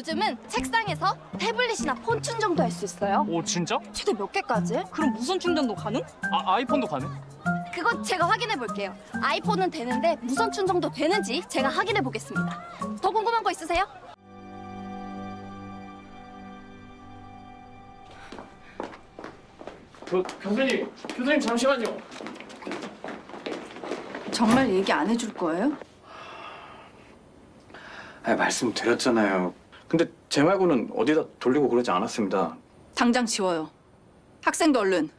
요즘은 책상에서 태블릿이나 폰 충전도 할 수 있어요. 오 진짜? 최대 몇 개까지? 그럼 무선 충전도 가능? 아 아이폰도 가능? 그건 제가 확인해 볼게요. 아이폰은 되는데 무선 충전도 되는지 제가 확인해 보겠습니다. 더 궁금한 거 있으세요? 그 교수님 교수님 잠시만요. 정말 얘기 안 해줄 거예요? 아, 말씀드렸잖아요. 근데 제 말고는 어디다 돌리고 그러지 않았습니다. 당장 지워요. 학생도 얼른.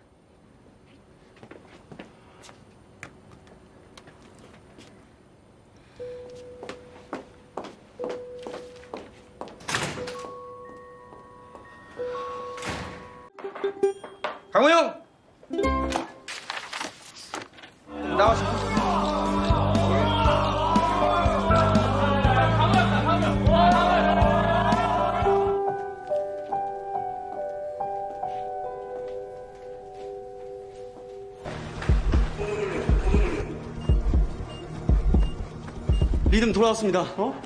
강호영! 나와서 리듬 돌아왔습니다. 어?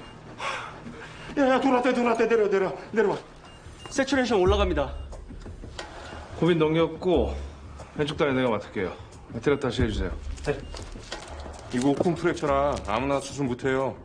야야 돌아대 돌아대 내려 내려 내려와 세츄레이션 올라갑니다. 고민 넘겼고 왼쪽 다리 내가 맡을게요. 테레 다시 해주세요. 이거 오픈 프랙처라 아무나 수술 못해요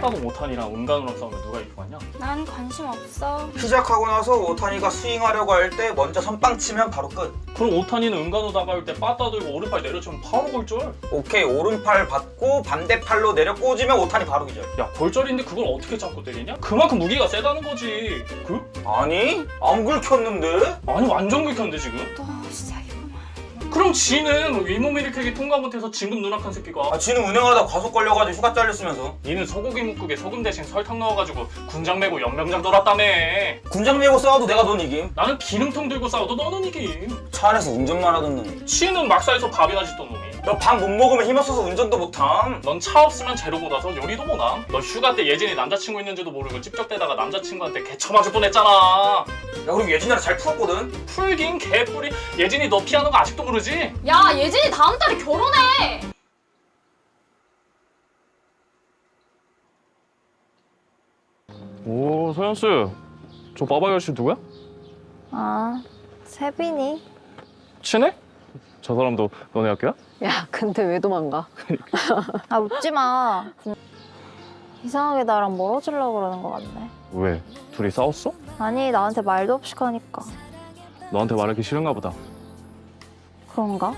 빠따도 못하니랑 은간우랑 싸우면 누가 이기고 하냐? 난 관심 없어. 시작하고 나서 오타니가 스윙하려고 할 때 먼저 선빵 치면 바로 끝. 그럼 오타니는 은간우 다가올 때 빠따 들고 오른팔 내려치면 바로 골절. 오케이 오른팔 받고 반대팔로 내려 꽂으면 오타니 바로 기절. 야 골절인데 그걸 어떻게 잡고 때리냐? 그만큼 무게가 세다는 거지. 그? 아니 안 긁혔는데? 아니 완전 긁혔는데 지금? 또 시작이구만. 그럼 지는 윗몸 일으키기 통과 못해서 진급 누락한 새끼가? 아 지는 운행하다 과속 걸려가지고 휴가 잘렸으면서. 니는 소고기 묵국에 소금 대신 설탕 넣어가지고 군장 메고 연명장 돌았다며. 군장 메고 싸워도 내가 넌 이김. 나는 기름통 들고 싸워도 너는 이김. 차 안에서 운전만 하던 놈이. 치는 막사에서 밥이나 짓던 놈이 너 밥 못 먹으면 힘없어서 운전도 못함. 넌 차 없으면 재료 보다서 요리도 못함 너 휴가 때 예진이 남자친구 있는지도 모르고 찝쩍대다가 남자친구한테 개처 맞을 뻔했잖아 야 그리고 예진이랑 잘 풀었거든. 풀긴 개뿔이 예진이 너 피하는 거 아직도 모르지? 야 예진이 다음 달에 결혼해. 오 서현수 저 빠바이 아저씨 누구야? 아, 세빈이? 친해? 저 사람도 너네 학교야? 야, 근데 왜 도망가? 아, 웃지 마. 이상하게 나랑 멀어지려고 그러는 것 같네. 왜? 둘이 싸웠어? 아니, 나한테 말도 없이 가니까. 너한테 말하기 싫은가 보다 그런가?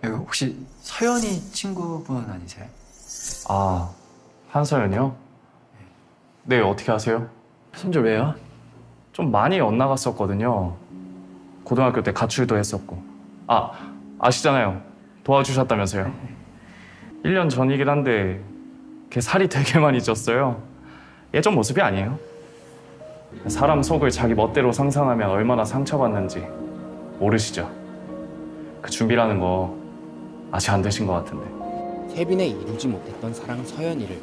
그 혹시 서연이 친구분 아니세요? 아 한서연이요? 네 어떻게 아세요? 손절 왜요? 좀 많이 엇나갔었거든요 고등학교 때 가출도 했었고 아 아시잖아요 도와주셨다면서요 1년 전이긴 한데 걔 살이 되게 많이 쪘어요 예전 모습이 아니에요 사람 속을 자기 멋대로 상상하면 얼마나 상처받는지 모르시죠? 그 준비라는 거 아직 안 되신 것 같은데 세빈의 이루지 못했던 사랑 서연이를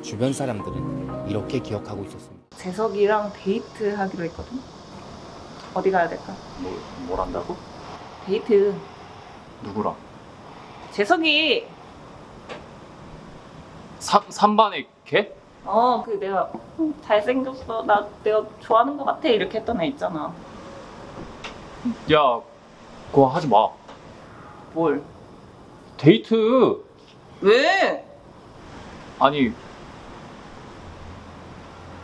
주변 사람들은 이렇게 기억하고 있었습니다. 재석이랑 데이트 하기로 했거든. 어디 가야 될까? 뭐, 뭘 한다고? 데이트. 누구랑? 재석이 삼, 삼반의 걔? 어 그 내가 음, 잘생겼어 나 내가 좋아하는 것 같아 이렇게 했던 애 있잖아. 야 그거 하지 마 뭘? 데이트 왜? 아니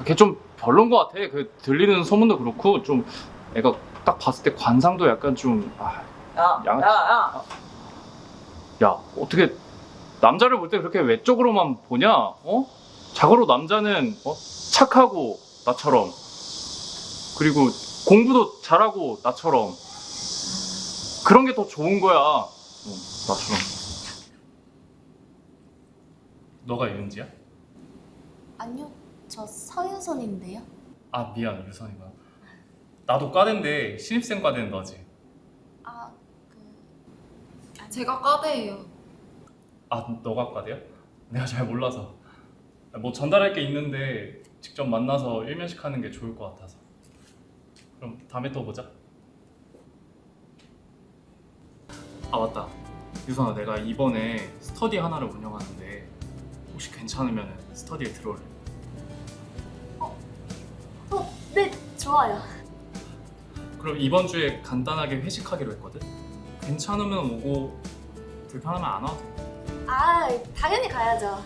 걔 좀 별론 것 같아 그 들리는 소문도 그렇고 좀 애가 딱 봤을 때 관상도 약간 좀 아, 야, 양아치. 야, 야. 야 어떻게 남자를 볼 때 그렇게 외적으로만 보냐? 어? 자고로 남자는 어? 착하고 나처럼. 그리고 공부도 잘하고 나처럼. 그런 게 더 좋은 거야. 어, 나처럼. 너가 이은지야? 아니요, 저 서윤선인데요. 아 미안 유선이가 나도 과대인데 신입생 과대는 너지 제가 과대예요. 아 너가 과대야? 내가 잘 몰라서 뭐 전달할 게 있는데 직접 만나서 일면식 하는 게 좋을 것 같아서. 그럼 다음에 또 보자. 아 맞다. 유선아 내가 이번에 스터디 하나를 운영하는데 혹시 괜찮으면 스터디에 들어올래? 어, 네, 좋아요. 그럼 이번 주에 간단하게 회식하기로 했거든? 괜찮으면 오고 불편하면 안 와도 돼. 아, 당연히 가야죠.